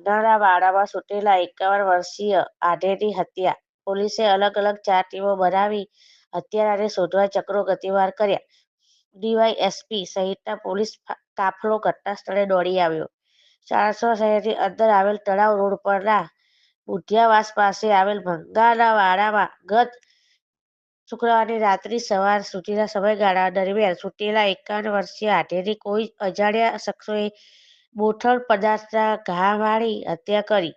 ભંગારા બાળામાં સુટેલા એકાવન વર્ષીય આઢેની હત્યા. પોલીસે અલગ અલગ ચાર ટીમો બનાવી હત્યારાને શોધવા ચક્રો ગતિવાર કર્યા. ડીવાયએસપી સહિતના પોલીસ કાફલો ઘટના દોડી આવ્યો. ચારસો શહેરની અંદર આવેલ તળાવ રોડ પરના બુઢિયાવાસ પાસે આવેલ ભંગાના વાડામાં ગત શુક્રવારની રાત્રિ સવાર સુધીના સમયગાળા દરમિયાન સુટેલા એકાવન વર્ષીય આઢેની કોઈ અજાણ્યા શખ્સોએ બોથડ પદાર્થના ઘા મારી હત્યા કરી.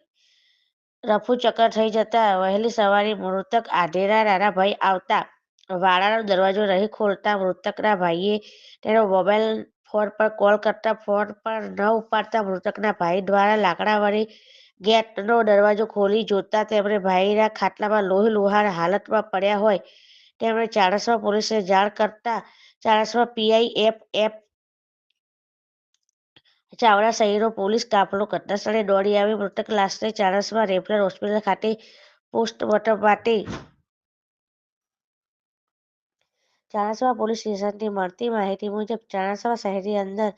રફુચક્કર થઈ જતા વહેલી સવારે મૃતક આધેરા નાના ભાઈ આવતા વાડાનો દરવાજો નહીં ખોલતા મૃતકના ભાઈએ તેનો મોબાઈલ ફોન પર કોલ કરતા ફોન પર ન ઉપાડતા મૃતકના ભાઈ દ્વારા લાકડા વડે ગેટનો દરવાજો ખોલી જોતા તેમણે ભાઈના ખાટલામાં લોહી લુહાણ હાલતમાં પડ્યા હોય. તેમણે ચાણસ્મા પોલીસને જાણ કરતા Chanasma PI F F Chavda શહેરો પોલીસ કાફલો ઘટનાસ્થળે દોડી આવી. મૃતક લાશને ચાણસ્મા રેફરલ હોસ્પિટલ ખાતે પોસ્ટમોર્ટમ માટે ચાણસ્મા પોલીસ સ્ટેશનથી મળતી માહિતી મુજબ ચાણસ્મા શહેરની અંદર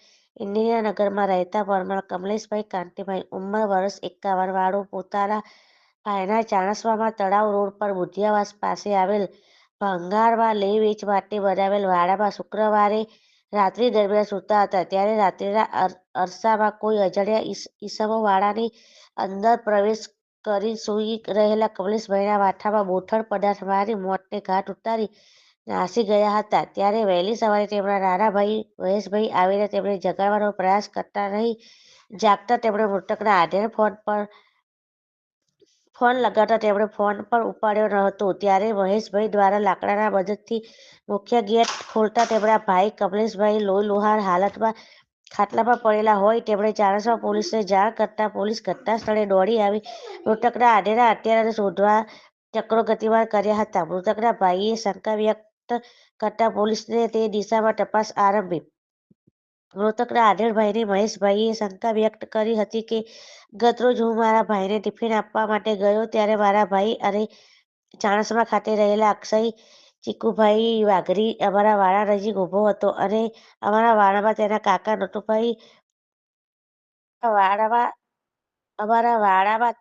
ઇન્દિરાનગરમાં રહેતા પરમાર કમલેશભાઈ કાંતિભાઈ ઉંમર વર્ષ એકાવન. વાળો પોતાના ભાઈના ચાણસવામાં તળાવ રોડ પર બુઢિયાવાસ પાસે આવેલ ભંગારમાં લે વેચ માટે બનાવેલ વાડામાં શુક્રવારે રાત્રિ દરમિયાન સૂતા હતા. ત્યારે રાત્રિના અરસામાં કોઈ અજાણ્યા ઈસમો વાડાની અંદર પ્રવેશ કરી સૂઈ રહેલા કમલેશભાઈના માથામાં બોથડ પદાર્થ મારી મોતને ઘાટ ઉતારી નાસી ગયા હતા. ત્યારે વહેલી સવારે તેમના નાના ભાઈ મહેશભાઈ આવીને તેમને જગાડવાનો પ્રયાસ કરતા નહીં જાગતા તેમણે મૃતકના આધેડ ફોન પર ફોન લગાવતા તેમણે ફોન પણ ઉપાડ્યો ન હતો. ત્યારે મહેશભાઈ દ્વારા લાકડાના મદદથી મુખ્ય ગેટ ખોલતા તેમના ભાઈ કમલેશભાઈ લોહી લુહાર હાલતમાં ખાટલામાં પડેલા હોય તેમણે ચાણસમાં પોલીસને જાણ કરતા પોલીસ ઘટના સ્થળે દોડી આવી. મૃતકના આધેડા હત્યારાને શોધવા ચક્રો ગતિમાન કર્યા હતા. મૃતકના ભાઈએ શંકા વ્યક્ત કરતા પોલીસને તે દિશામાં તપાસ આરંભી. મૃતકના આધેડ ભાઈને મહેશભાઈએ શંકા વ્યક્ત કરી હતી કે, ગતરોજ હું મારા ભાઈને ટિફિન આપવા માટે ગયો ત્યારે મારા ભાઈ અને ચાણસમા ખાતે રહેલા અક્ષય ચીકુભાઈ વાઘરી અમારા વાડા નજીક ઊભો હતો અને અમારા વાડામાં તેના કાકા નટુભાઈ વાડામાં અમારા વાડામાં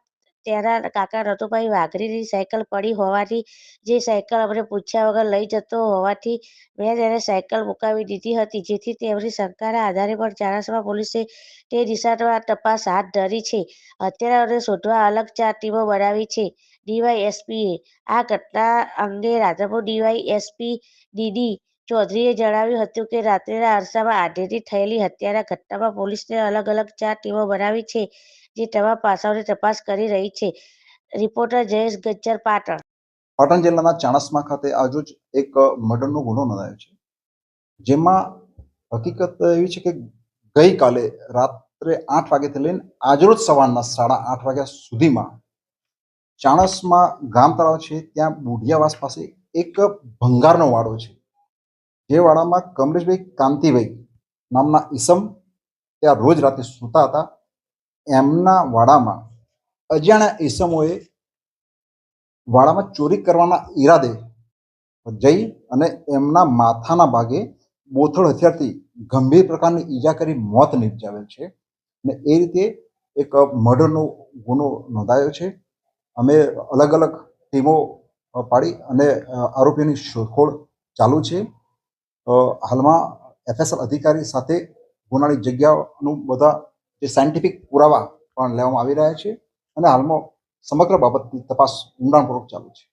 તેના કાકા રતુભાઈ વાઘરીની સાયકલ પડી હોવાથી, જે સાયકલ અમને પૂછ્યા વગર લઈ જતો હોવાથી, મેં તેને સાયકલ મુકાવી દીધી હતી, જેથી તેમની શંકાના આધારે પણ ચાણસ્મા પોલીસે તે દિશામાં તપાસ હાથ ધરી છે. હત્યારાઓને શોધવા અલગ ચાર ટીમો બનાવી છે. ડીવાયએસપીએ આ ઘટના અંગે રાધનપુર ડીવાયએસપી ડીડી ચૌધરીએ જણાવ્યું હતું કે રાત્રિના અરસામાં આઢેથી થયેલી હત્યાના ઘટનામાં પોલીસને અલગ અલગ ચાર ટીમો બનાવી છે, જે તમામ પાસાઓની તપાસ કરી રહી છે. રિપોર્ટર જયેશ ગજ્જર, પાટણ. પાટણ જિલ્લાના ચાણસ્મા ખાતે આજરોજ એક મર્ડરનો ગુનો નોંધાયો છે. જેમાં હકીકત એવી છે કે ગઈકાલે રાત્રે આઠ વાગ્યાથી લઈને આજરોજ સવારના સાડા આઠ વાગ્યા સુધીમાં ચાણસમાં ગામ તળાવ છે, ત્યાં બુઢિયાવાસ પાસે એક ભંગારનો વાડો છે. જે વાડામાં કમલેશભાઈ કાંતિભાઈ નામના ઈસમ ત્યાં રોજ રાતે સૂતા હતા, એમના વાડામાં અજાણ્યા ઈસમોએ વાડામાં ચોરી કરવાના ઈરાદે જઈ અને એમના માથાના ભાગે બોથડ હથિયારથી ગંભીર પ્રકારની ઈજા કરી મોત નિપજાવેલ છે. અને એ રીતે એક મર્ડરનો ગુનો નોંધાયો છે. અમે અલગ અલગ ટીમો પાડી અને આરોપીની શોધખોળ ચાલુ છે. હાલમાં એફએસએલ અધિકારી સાથે ગુનાની જગ્યાનું બધા જે સાયન્ટિફિક પુરાવા પણ લેવામાં આવી રહ્યા છે અને હાલમાં સમગ્ર બાબતની તપાસ ઊંડાણપૂર્વક ચાલુ છે.